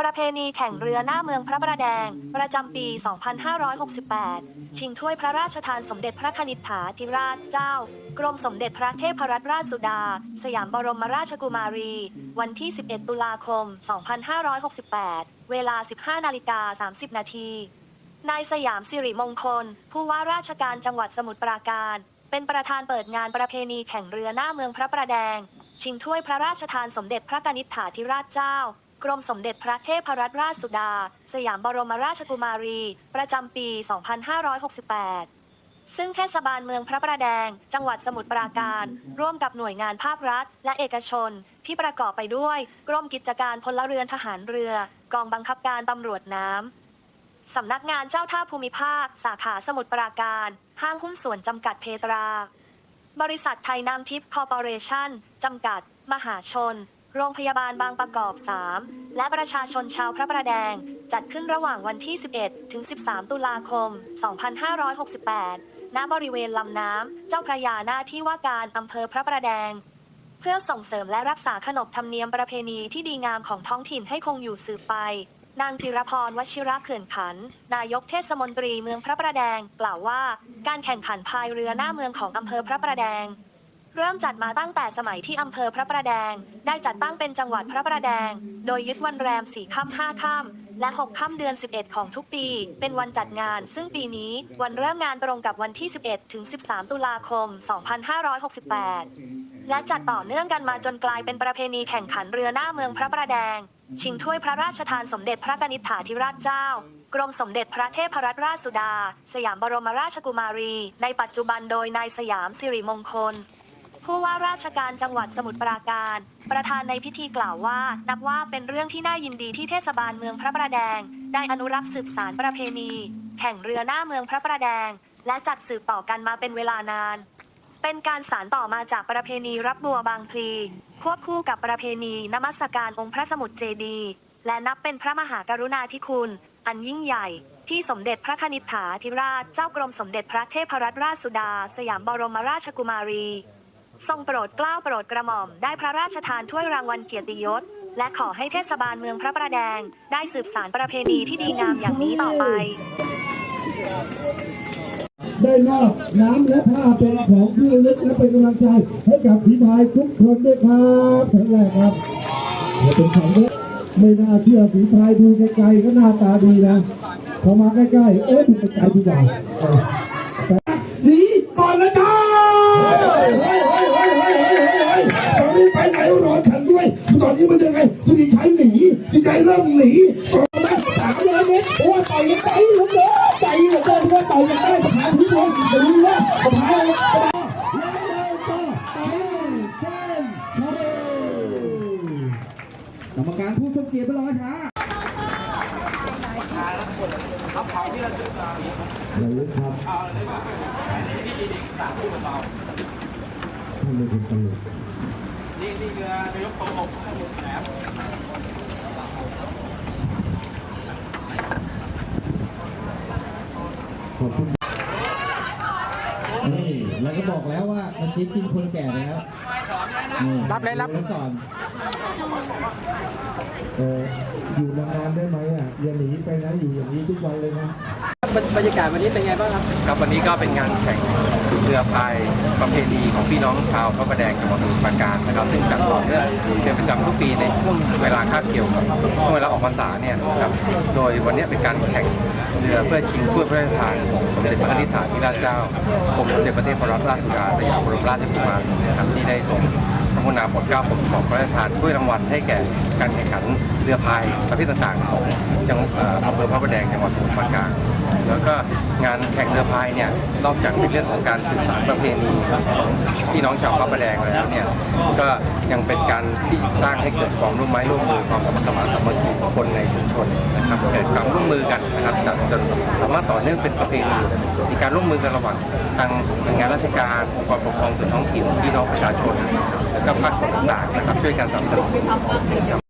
ประเพณีแข่งเรือหน้าเมืองพระประแดง ประจำปี 2568 ชิงถ้วยพระราชทานสมเด็จพระคณิษฐาธิราชเจ้า กรมสมเด็จพระเทพรัตนราชสุดา สยามบรมราชกุมารี วันที่ 11 ตุลาคม 2568 เวลา 15 นาฬิกา 30 นาที นายสยามสิริมงคล ผู้ว่าราชการจังหวัดสมุทรปราการ เป็นประธานเปิดงานประเพณีแข่งเรือหน้าเมืองพระประแดง ชิงถ้วยพระราชทานสมเด็จพระกนิษฐาธิราชเจ้า กรมสมเด็จพระเทพรัตนราชสุดา สยามบรมราชกุมารี ประจำปี 2568 ซึ่งเทศบาลเมืองพระประแดง จังหวัดสมุทรปราการ ร่วมกับหน่วยงานภาครัฐ และเอกชน ที่ประกอบไปด้วย กรมกิจการพลเรือนทหารเรือ กองบังคับการตำรวจน้ำ สำนักงานเจ้าท่าภูมิภาค สาขาสมุทรปราการ ห้างหุ้นส่วนจำกัดเพตรา บริษัทไทยน้ำทิพย์คอร์ปอเรชั่นจำกัด มหาชน โรงพยาบาลบางประกอบ 3 และประชาชนชาวพระประแดง จัดขึ้นระหว่างวันที่ 11 ถึง 13 ตุลาคม 2568 ณ บริเวณลำน้ำ เจ้าพระยาหน้าที่ว่าการอำเภอพระประแดง เพื่อส่งเสริมและรักษาขนบธรรมเนียมประเพณีที่ดีงามของท้องถิ่นให้คงอยู่สืบไป นางจิรพรวชิระเขื่อนขัน นายกเทศมนตรีเมืองพระประแดง กล่าวว่า การแข่งขันพายเรือหน้าเมืองของอำเภอพระประแดง เริ่มจัดมาตั้งแต่สมัยที่อำเภอพระประแดง ได้จัดตั้งเป็นจังหวัดพระประแดง โดยยึดวันแรมสี่ค่ำห้าค่ำและหกค่ำเดือน 11 ของทุกปี เป็นวันจัดงาน ซึ่งปีนี้วันเริ่มงานตรงกับวันที่ 11 ถึง 13 ตุลาคม 2568 และจัดต่อเนื่องกันมาจนกลายเป็นประเพณีแข่งขันเรือหน้าเมืองพระประแดง ชิงถ้วยพระราชทานสมเด็จพระกนิษฐาธิราชเจ้ากรมสมเด็จพระเทพรัตนราชสุดา สยามบรมราชกุมารี ในปัจจุบันโดยนายสยามสิริมงคล ผู้ว่าราชการจังหวัดสมุทรปราการ ประธานในพิธีกล่าวว่า นับว่าเป็นเรื่องที่น่ายินดีที่เทศบาลเมืองพระประแดง ได้อนุรักษ์สืบสารประเพณี แข่งเรือหน้าเมืองพระประแดง และจัดสืบต่อกันมาเป็นเวลานาน เป็นการสานต่อมาจากประเพณีรับบัวบางพลี ควบคู่กับประเพณีนมัสการองค์พระสมุทรเจดีย์และนับเป็นพระมหากรุณาธิคุณ อันยิ่งใหญ่ที่สมเด็จพระคณิษฐาธิราช เจ้ากรมสมเด็จพระเทพรัตนราชสุดา สยามบรมราชกุมารี ทรงโปรดเกล้าโปรดกระหม่อมได้พระราชทานถ้วยรางวัลเกียรติยศ และขอให้เทศบาลเมืองพระประแดง ได้สืบสารประเพณีที่ดีงามอย่างนี้ต่อไป ได้มอบน้ำและผ้าเป็นของที่ระลึกและเป็นกำลังใจให้กับฝีพายทุกคนด้วยครับทั้งแรกครับเดี๋ยวเป็นของเยอะไม่น่าเชื่อฝีพายดูไกลๆก็หน้าตาดีนะพอมาใกล้ๆเอ๊ะดูไกลๆดีกว่าเออแต่หนีก่อนนะจ้าเฮ้ยเฮ้ยเฮ้ยเฮ้ยเฮ้ยเฮ้ยเฮ้ยตอนนี้ไปไหนรอฉันด้วย ตอนนี้มันยังไงสุริชัยหนีสุริชัยเริ่มหนีสามร้อยเมตรโอ้ยต่อยกันใจเหลือเกินใจเหลือเกินว่าต่อยกันได้สะพานทุกคนรู้ว่าสะพานแล้วเราก็กรรมการผู้ทรงเกียรติไปรอช้าเราลึกครับท่านไม่เป็นตลก นี่นี่เรือนายกโตหกข้างบนแหลมขอบคุณนี่แล้วก็บอกแล้วว่ามันคิดกินคนแก่แล้วนี่รับเลยรับ ไว้ก่อน เอออยู่นานๆได้ไหมอะ อย่าหนีไปนะ อยู่อย่างนี้ทุกวันเลยนะ บรรยากาศวันนี้เป็นไงบ้างครับ ครับวันนี้ก็เป็นงานแข่งเรือพายประเพณีของพี่น้องชาวพระประแดงจังหวัดสมุทรปราการนะครับซึ่งจัดต่อเนื่องเป็นประจำทุกปีในช่วงเวลาคาบเกี่ยวกับช่วงเวลาออกพรรษาเนี่ยครับโดยวันนี้เป็นการแข่งเรือเพื่อชิงถ้วยพระราชทานของสมเด็จพระนิธิฐาธิราชเจ้ากรมสมเด็จพระเทพรัตนราชสุดาสยามบรมราชกุมารนะครับที่ได้ทรง พระกรุณาโปรดเกล้าโปรดกระหม่อมพระราชทานถ้วยรางวัลให้แก่การแข่งขันเรือพายประเภทต่างๆของจังหวัดอำเภอพระประแดงจังหวัดสมุทรปราการแล้วก็งานแข่งเรือพายเนี่ยนอกจากเป็นเรื่องของการสืบสานประเพณีของพี่น้องชาวพระประแดงแล้วเนี่ยก็ยังเป็นการที่สร้างให้เกิดความร่วมไม้ร่วมมือความสมัครสมานสามัคคีของคนในชุมชนนะครับเกิดความร่วมมือกันนะครับจนจนสามารถต่อเนื่องเป็นประเพณีมีการร่วมมือกันระหว่างทางหน่วยงานราชการองค์กรปกครองส่วนท้องถิ่นพี่น้องประชาชนแล้วก็ภาคส่วนต่างๆนะครับช่วยกันสนับสนุน